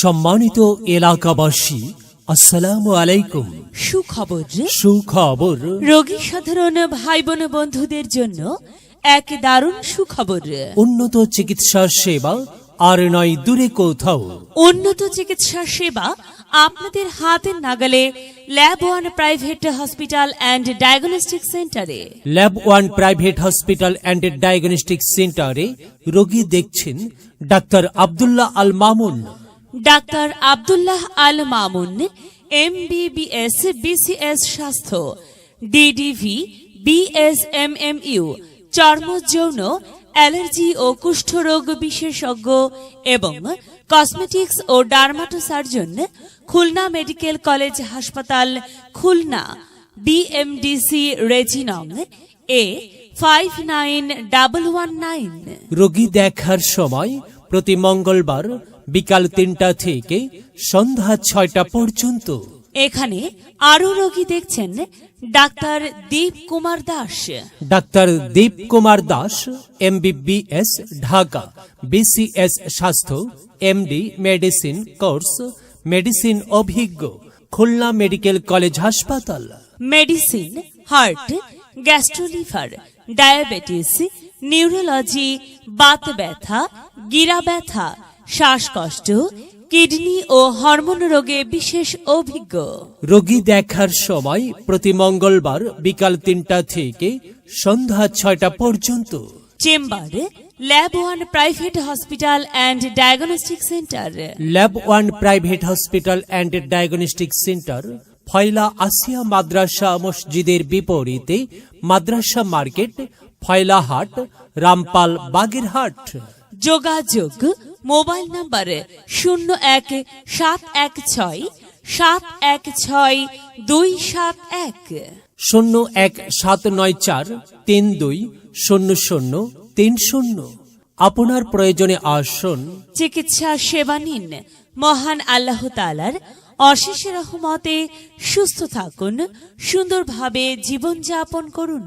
সম্মানিত এলাকাবাসী আসসালামু আলাইকুম। সুখবর সুখবর। রোগী সাধারণ ভাই বোন বন্ধুদের জন্য এক দারুণ সুখবর উন্নত চিকিৎসা সেবা আর নয় দূরে কোথাও। উন্নত চিকিৎসা সেবা আপনাদের হাতের নাগালে lab one private hospital and diagnostic সেন্টারে। Lab one private hospital and diagnostic সেন্টারে রোগী দেখছেন doctor Abdullah Al Mamun. Doctor Abdullah Al Mamun MBBS BCS স্বাস্থ্য, ডিডিভি, বিএসএমএমইউ চর্ম যৌন অ্যালার্জি ও কুষ্ঠরোগ বিশেষজ্ঞ এবং কসমেটিক্স ও dermato surgeon Khulna medical college হাসপাতাল, Khulna, BMDC রেজিনং A five nine double one nine. রোগী দেখার সময় প্রতি মঙ্গলবার বিকাল তিনটা থেকে সন্ধ্যা ছয়টা পর্যন্ত। এখানে আরও রোগী দেখছেন doctor Deep Kumar Das. Doctor Deep Kumar Das MBBS Dhaka BCS স্বাস্থ্য এমডি মেডিসিন কোর্স মেডিসিন অভিজ্ঞ খুলনা মেডিকেল কলেজ হাসপাতাল। Medicine heart gastro liver diabetes neurology Baat ব্যথা গিরা ব্যথা শ্বাসকষ্ট কিডনি ও হরমোন রোগে বিশেষ অভিজ্ঞ। রোগী দেখার সময় প্রতি মঙ্গলবার বিকাল তিনটা থেকে সন্ধ্যা ছয়টা পর্যন্ত। Chamber lab one private hospital and diagnostic centre. Lab one private hospital and diagnostic centre Foyla Asia মাদ্রাসা মসজিদের বিপরীতে মাদ্রাসা মার্কেট ফয়লাহাট রামপাল বাগেরহাট। যোগাযোগ মোবাইল নাম্বার শূন্য এক সাত এক ছয় সাত এক ছয় দুই সাত এক। শূন্য এক সাত নয় চার তিন দুই শূন্য শূন্য তিন শূন্য। আপনার প্রয়োজনে আসুন। চিকিৎসা সেবা নিন। মহান আল্লাহ তালার অশেষ রহমতে সুস্থ থাকুন সুন্দরভাবে জীবনযাপন করুন।